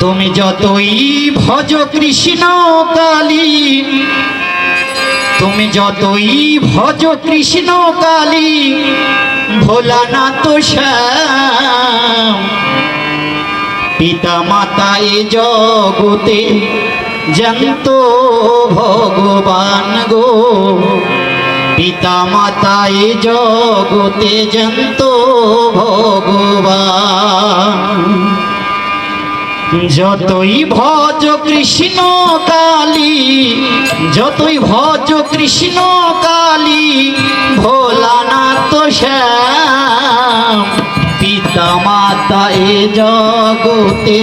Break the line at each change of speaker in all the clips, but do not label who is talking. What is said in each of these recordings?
তুমি যতই ভজ কৃষ্ণ কালী, তুমি যতই ভজ কৃষ্ণ কালী, ভোলানাথ শ্যাম। পিতা মাতা এ জগতে জন্ত ভগবান গো। পিতা মাতা এ জগতে জন্ত ভগবান। যতই ভজ কৃষ্ণ কালী, যতই ভজ কৃষ্ণ কালী, ভোলানাথ শ্যাম পিতা মাতা এ জগতে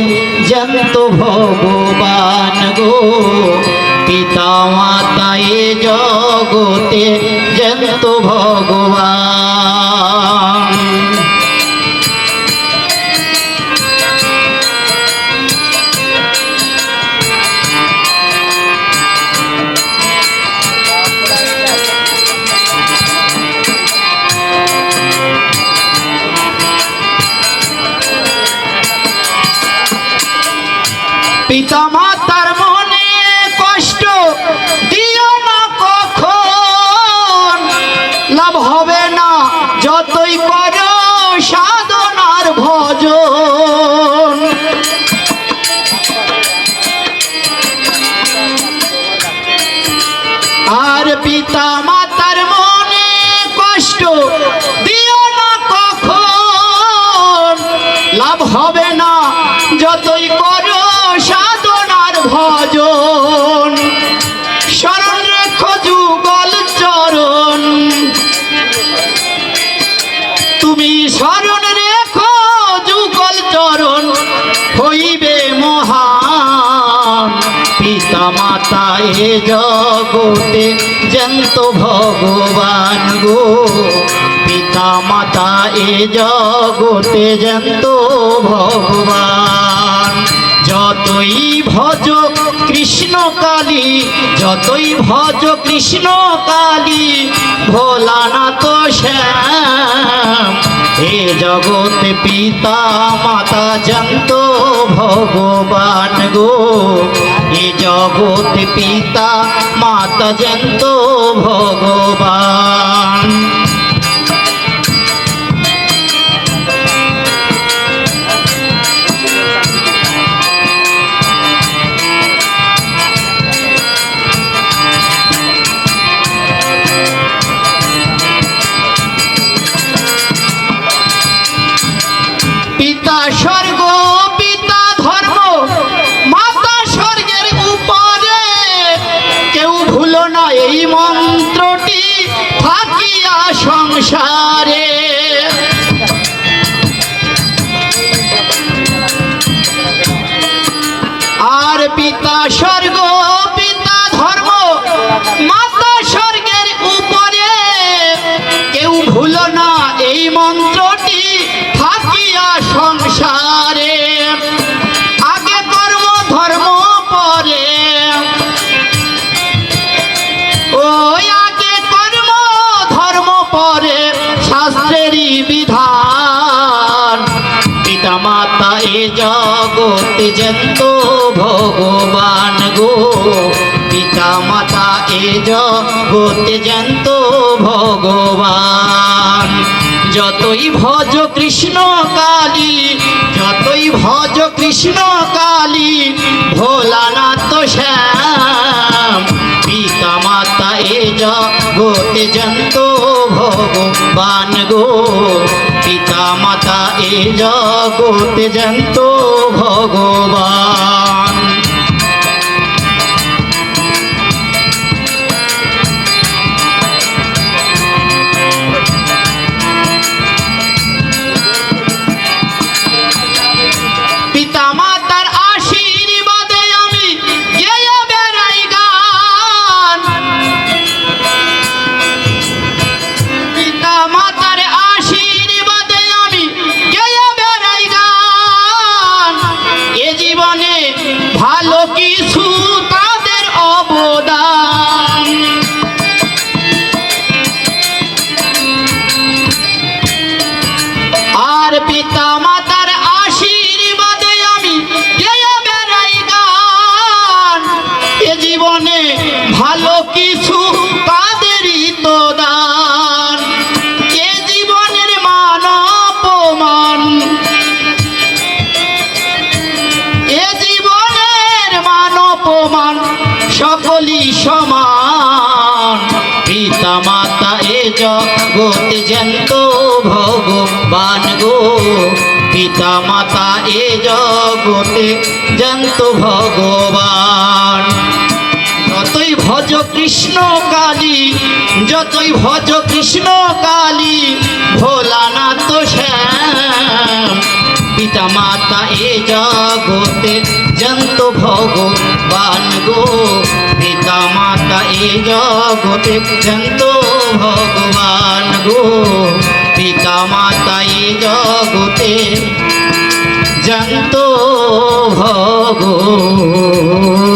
জন্ত ভগবান গো। পিতা মাতা এ জগতে জন্ত ভগবান পিতা মাতার মনে কষ্ট, দিও না কখন। লাভ হবে না যতই করো সাধনার ভজন। আর পিতা মাতার মনে কষ্ট, দিও না কখন। লাভ হবে না যতই করো এ জগতে জন্ত ভগবান গো। পিতা মাতা এ জগতে জন্ত ভগবান। যতই ভজ কৃষ্ণ কালী, যতই ভজ কৃষ্ণ কালী, ভোলানাথ শ্যাম, হে জগতে পিতা মাতা জন্ত ভগবান গো। হে জগতে পিতা মাতা জন্ত ভগবান। এই মন্ত্রটি থাকিয়া সংসারে। আর পিতা স্বর্গ শাস্ত্রেরই বিধান। পিতা মাতা এ জগতে জন্ত ভগবান গো। পিতা মাতা এ জগতে জন্ত ভগবান। যতই ভজ কৃষ্ণ কালী, যতই ভজ কৃষ্ণ কালী, ভোলানাথ শ্যাম পিতা মাতা এ জগতে জন্ত ভগবান গো পিতা মাতা এ জগতে জন্ত ভগবান। জীবনে ভালো কিছু তাদের অবদান। আর পিতা জগতে জ্যান্ত ভগবান গো। পিতা মাতা এ জগতে জ্যান্ত ভগবান। যতই ভজ কৃষ্ণ কালী, যতই ভজ কৃষ্ণ কালী, ভোলানাথ শ্যাম মাতা এ জগতে জন্ত ভগবান গো পিতা মাতা এ জগতে জন্ত ভগবান গো পিতা মাতা এ জগতে জন্ত ভগবান